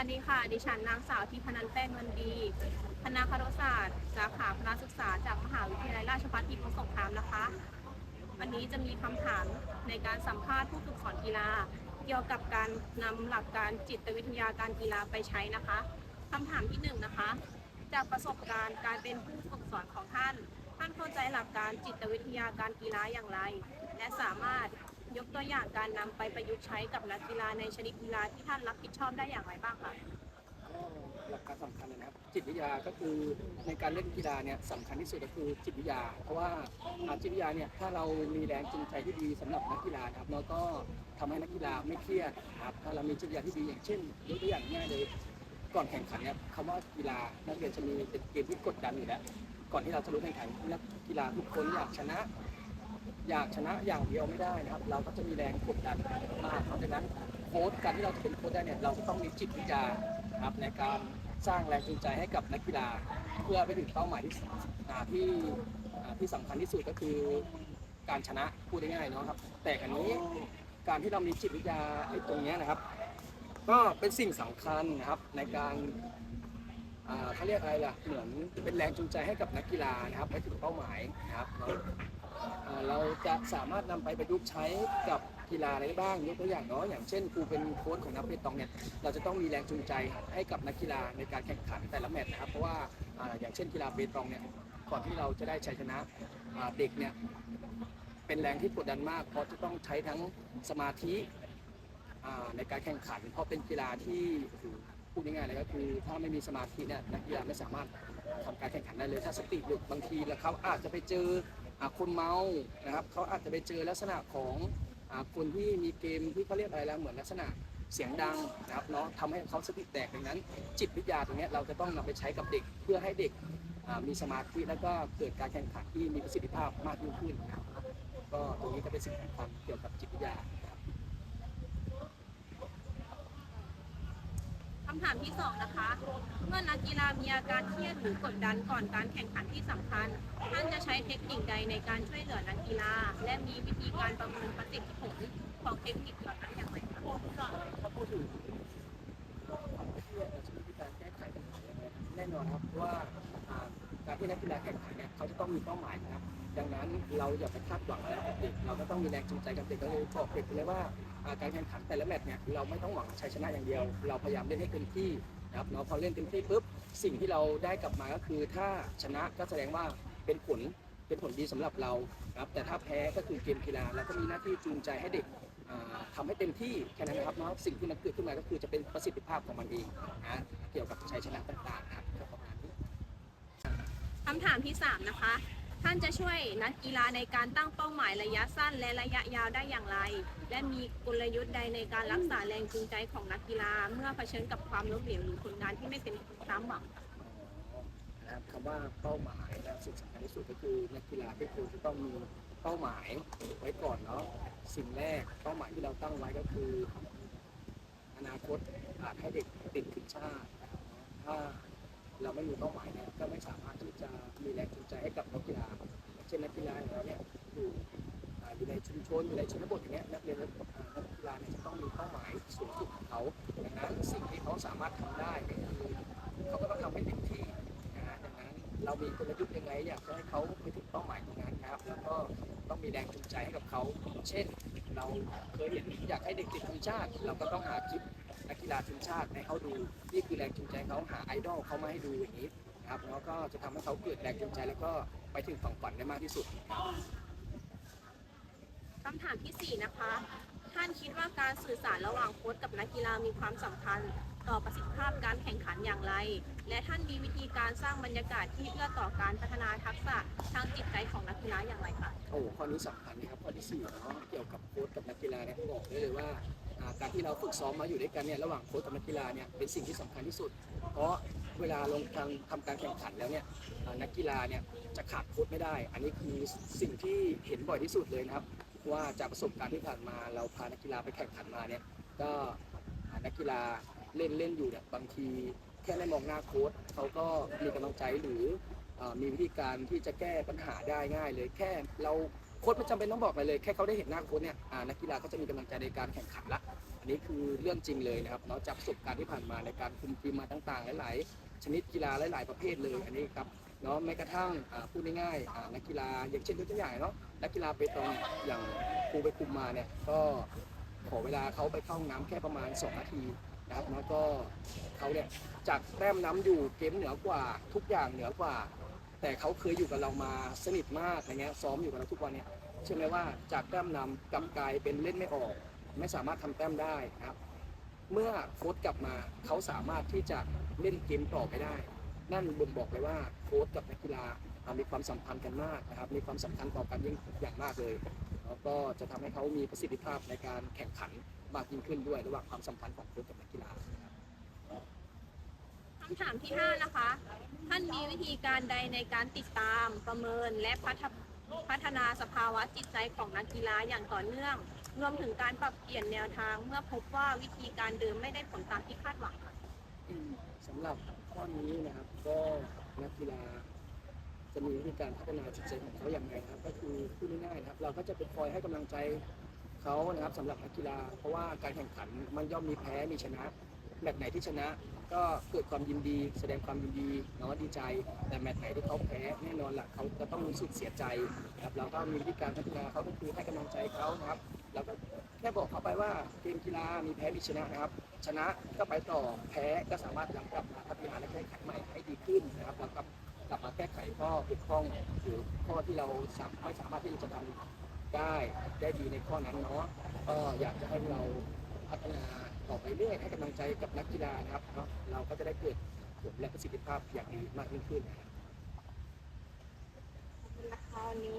วัสดีค่ะ ดิฉันนางสาวทิพนันแป้งเงินดีคณะครุศาสตร์ สาขาพละศึกษาจากมหาวิทยาลัยราชภัฏพิบูลสงครามนะคะ วันนี้จะมีคำถามในการสัมภาษณ์ผู้ฝึกสอนกีฬา เกี่ยวกับการนำหลักการจิตวิทยาการกีฬาไปใช้นะคะคำถามที่หนึ่งนะคะ จากประสบการณ์การเป็นผู้ฝึกสอนของท่าน ท่านเข้าใจหลักการจิตวิทยาการกีฬาอย่างไร และสามารถ ยกตัวอย่างการนำไปประยุกต์ใช้กับนักกีฬาในชนิดกีฬาที่ท่านรับผิดชอบได้อย่างไรบ้างคะ ก็หลักการสำคัญเลยนะครับ จิตวิทยาก็คือในการเล่นกีฬาเนี่ยสำคัญที่สุดก็คือจิตวิทยา เพราะว่าอ่าจิตวิทยาเนี่ยถ้าเรามีแรงจูงใจที่ดีสำหรับนักกีฬานะครับแล้วก็ทำให้นักกีฬาไม่เครียดนะครับถ้าเรามีจิตวิทยาที่ดีอย่างเช่นยกตัวอย่างง่ายเลยก่อนแข่งขันเนี่ยคำว่ากีฬานักเรียนจะมีเป็นเกมที่กดดันอยู่แล้วก่อนที่เราจะรู้แข่งขันนักกีฬาทุกคนอยากชนะ อยากชนะอย่างเดียวไม่ได้นะครับ เราก็จะมีแรงกดดันมากเพราะฉะนั้นโค้ชการที่เราจะเป็นโค้ชได้เนี่ยเราจะต้องมีจิตวิทยาครับในการสร้างแรงจูงใจให้กับนักกีฬา เพื่อไปถึงเป้าหมายที่ที่ที่สำคัญที่สุดก็คือการชนะพูดง่ายๆเนาะครับ แต่อันนี้การที่เรามีจิตวิทยาไอ้ตรงนี้นะครับ ก็เป็นสิ่งสำคัญนะครับในการเขาเรียกอะไรล่ะเหมือนเป็นแรงจูงใจให้กับนักกีฬานะครับไปถึงเป้าหมายนะครับ เราจะสามารถนำไปประยุกต์ใช้กับกีฬาอะไรบ้างยกตัวอย่างเนาะอย่างเช่นครูเป็นโค้ชของนักเปตองเนี่ยเราจะต้องมีแรงจูงใจให้กับนักกีฬาในการแข่งขันแต่ละแมตช์นะครับเพราะว่าอย่างเช่นกีฬาเปตองเนี่ยก่อนที่เราจะได้ชัยชนะเด็กเนี่ยเป็นแรงที่กดดันมาก เพราะจะต้องใช้ทั้งสมาธิในการแข่งขัน เพราะเป็นกีฬาที่โอ้โหพูดง่ายๆเลยก็คือถ้าไม่มีสมาธิเนี่ยนักกีฬาไม่สามารถทำการแข่งขันได้เลยถ้าสติหลุดบางทีแล้วเขาอาจจะไปเจอ คนเมานะครับเขาอาจจะไปเจอลักษณะของคนที่มีเกมที่เขาเรียกอะไรแล้วเหมือนลักษณะเสียงดังนะครับเนาะทำให้เขาสติแตกดังนั้น จิตวิทยาตรงนี้เราจะต้องนำไปใช้กับเด็กเพื่อให้เด็กมีสมาธิแล้วก็เกิดการแข่งขันที่มีประสิทธิภาพมากยิ่งขึ้นนะครับก็ตรงนี้ก็เป็นสิ่งสำคัญเกี่ยวกับจิตวิทยาครับคำถามที่สองนะคะ เมื่อนักกีฬามีอาการเครียดหรือกดดันก่อนการแข่งขันที่สำคัญท่านจะใช เทคนิคใดในการช่วยเหลือนักกีฬา และมีวิธีการประเมินประสิทธิผลของเทคนิคเหล่านั้นอย่างไรคะถ้าพูดถึงความเชื่อชีวิตการแก้ไขปัญหาแน่นอนครับเพราะว่าการที่นักกีฬาแข่งขันเนี่ยเขาจะต้องมีเป้าหมายนะครับดังนั้นเราอย่าไปคาดหวังอะไรกับเด็กเราก็ต้องมีแรงจูงใจกับเด็กก็เลยบอกเด็กไปเลยว่าอ่าการแข่งขันแต่ละแมตช์เนี่ยเราไม่ต้องหวังชัยชนะอย่างเดียว เราพยายามเล่นให้เต็มที่นะครับเนาะพอเล่นเต็มที่ปุ๊บสิ่งที่เราได้กลับมาก็คือ ถ้าชนะก็แสดงว่าเป็นผล เป็นผลดีสำหรับเราครับแต่ถ้าแพ้ก็คือเกมกีฬาเราก็มีหน้าที่จูงใจให้เด็กอ่าทำให้เต็มที่แค่นั้นนะครับเนาะสิ่งที่มันเกิดขึ้นมาก็คือจะเป็นประสิทธิภาพของมันเองนะเกี่ยวกับชัยชนะต่างๆนะครับประมาณนี้คำถามที่สามนะคะ ท่านจะช่วยนักกีฬาในการตั้งเป้าหมายระยะสั้นและระยะยาวได้อย่างไร และมีกลยุทธ์ใดในการรักษาแรงจูงใจของนักกีฬา เมื่อเผชิญกับความล้มเหลวหรือผลงานที่ไม่เป็นตามหวัง นะครับคำว่าเป้าหมายและสิ่งสำคัญที่สุดก็คือนักกีฬาที่ควรจะต้องมีเป้าหมายไว้ก่อนเนาะสิ่งแรกเป้าหมายที่เราตั้งไว้ก็คือ อนาคตอาจให้เด็กติดทีมชาตินะถ้าเราไม่มีเป้าหมายเนี่ยก็ไม่สามารถที่จะมีแรงจูงใจให้กับนักกีฬาเช่นนักกีฬาของเราเนี่ยอยู่อยู่ในชุมชนอยู่ในชนบทอย่างเงี้ยนักเรียนนักกีฬาเนี่ยจะต้องมีเป้าหมายสูงสุดของเขาดังนั้นสิ่งที่เขาสามารถทำได้ก็คือเขาก็ต้องทำให้เต็มที่ เรามีกลยุทธ์ยังไงอยากจะให้เขาไปถึงเป้าหมายตรงนั้นครับ แล้วก็ต้องมีแรงจูงใจให้กับเขา เช่น เราเคยเห็นอยากให้เด็กติดทีมชาติ เราก็ต้องหาคลิปนักกีฬาทีมชาติให้เขาดูนี่คือแรงจูงใจเขาหาไอดอลเขามาให้ดูอย่างนี้ครับแล้วก็จะทำให้เขาเกิดแรงจูงใจแล้วก็ไปถึงฝั่งฝันได้มากที่สุดคำถามที่ 4 นะคะ ท่านคิดว่าการสื่อสารระหว่างโค้ชกับนักกีฬามีความสำคัญ ต่อประสิทธิภาพการแข่งขันอย่างไร และท่านมีวิธีการสร้างบรรยากาศที่เอื้อต่อการพัฒนาทักษะทางจิตใจของนักกีฬาอย่างไรคะโอ้ข้อนี้สำคัญนะครับข้อที่สี่เนาะเกี่ยวกับโค้ชกับนักกีฬาเนี่ยบอกได้เลยว่าการที่เราฝึกซ้อมมาอยู่ด้วยกันเนี่ยระหว่างโค้ชกับนักกีฬาเนี่ยเป็นสิ่งที่สำคัญที่สุด เพราะเวลาลงทางทำการแข่งขันแล้วเนี่ยนักกีฬาเนี่ยจะขาดโค้ชไม่ได้ อันนี้คือสิ่งที่เห็นบ่อยที่สุดเลยนะครับว่าจากประสบการณ์ที่ผ่านมาเราพานักกีฬาไปแข่งขันมาเนี่ยก็นักกีฬา เล่นเล่นอยู่เนี่ยบางที แค่ได้มองหน้าโค้ชเขาก็มีกำลังใจหรืออมีวิธีการที่จะแก้ปัญหาได้ง่ายเลยแค่เราโค้ชไม่จำเป็นต้องบอกอะไรเลย แค่เขาได้เห็นหน้าโค้ชเนี่ยนักกีฬาก็จะมีกำลังใจในการแข่งขันละอันนี่คือเรื่องจริงเลยนะครับเนาะจากประสบการณ์ที่ผ่านมาในการคุมทีมมาต่างๆ หลาย ๆ ชนิดกีฬาหลาย ๆ ประเภทเลยอันนี้ครับเนาะแม้กระทั่งพูดง่ายๆนักกีฬาอย่างเช่นยกตัวอย่างเนาะนักกีฬาเปตองอย่างครูไปคุมมาเนี่ยก็ขอเวลาเขาไปเข้าห้องน้ำแค่ประมาณ 2 นาที นะครับแล้วก็เขาเนี่ยจากแต้มน้ำอยู่เกมเหนือกว่าทุกอย่างเหนือกว่า แต่เขาเคยอยู่กับเรามาสนิทมากอะไรเงี้ยซ้อมอยู่กับเราทุกวันเนี่ยเชื่อไหมว่าจากแต้มนำกลับกลายเป็นเล่นไม่ออก ไม่สามารถทำแต้มได้นะครับ เมื่อโค้ชกลับมาเขาสามารถที่จะเล่นเกมต่อไปได้ นั่นบ่งบอกเลยว่าโค้ชกับนักกีฬามีความสัมพันธ์กันมากนะครับ มีความสำคัญต่อกันยิ่งอย่างมากเลย แล้วก็จะทำให้เขามีประสิทธิภาพในการแข่งขัน มากยิ่งขึ้นด้วยระหว่างความสัมพันธ์ของโค้ชกับนักกีฬานะครับคำถามที่ 5 นะคะ ท่านมีวิธีการใดในการติดตามประเมินและพัฒพัฒนาสภาวะจิตใจของนักกีฬาอย่างต่อเนื่อง รวมถึงการปรับเปลี่ยนแนวทางเมื่อพบว่าวิธีการเดิมไม่ได้ผลตามที่คาดหวังค่ะอืมสำหรับข้อนี้นะครับก็นักกีฬาจะมีวิธีการพัฒนาจิตใจของเขาอย่างไรนะครับ ก็คือพูดง่ายๆนะครับ เราก็จะเป็นคอยให้กำลังใจ เขานะครับสำหรับนักกีฬา เพราะว่าการแข่งขันมันย่อมมีแพ้มีชนะแมตช์ไหนที่ชนะ ก็เกิดความยินดี แสดงความยินดีเนาะดีใจ แต่แมตช์ไหนที่เขาแพ้แน่นอนละเขาจะต้องรู้สึกเสียใจนะครับเราก็มีวิธีการพัฒนาเขาก็คือให้กำลังใจเขานะครับเราก็แค่บอกเขาไปว่าเกมกีฬามีแพ้มีชนะนะครับ ชนะก็ไปต่อแพ้ก็สามารถย้ำกลับมาพัฒนาและแก้ไขใหม่ให้ดีขึ้นนะครับแล้วก็กลับมาแก้ไขข้อบกพร่องหรือข้อที่เราไม่สามารถที่จะทำ ได้ได้ดีในข้อนั้นเนาะก็อยากจะให้เราพัฒนาต่อไปเรื่อยให้กำลังใจกับนักกีฬานะครับเนาะเราก็จะได้เกิดผลและประสิทธิภาพอย่างดีมากยิ่งขึ้นนะครับขอบคุณนะคะวันนี้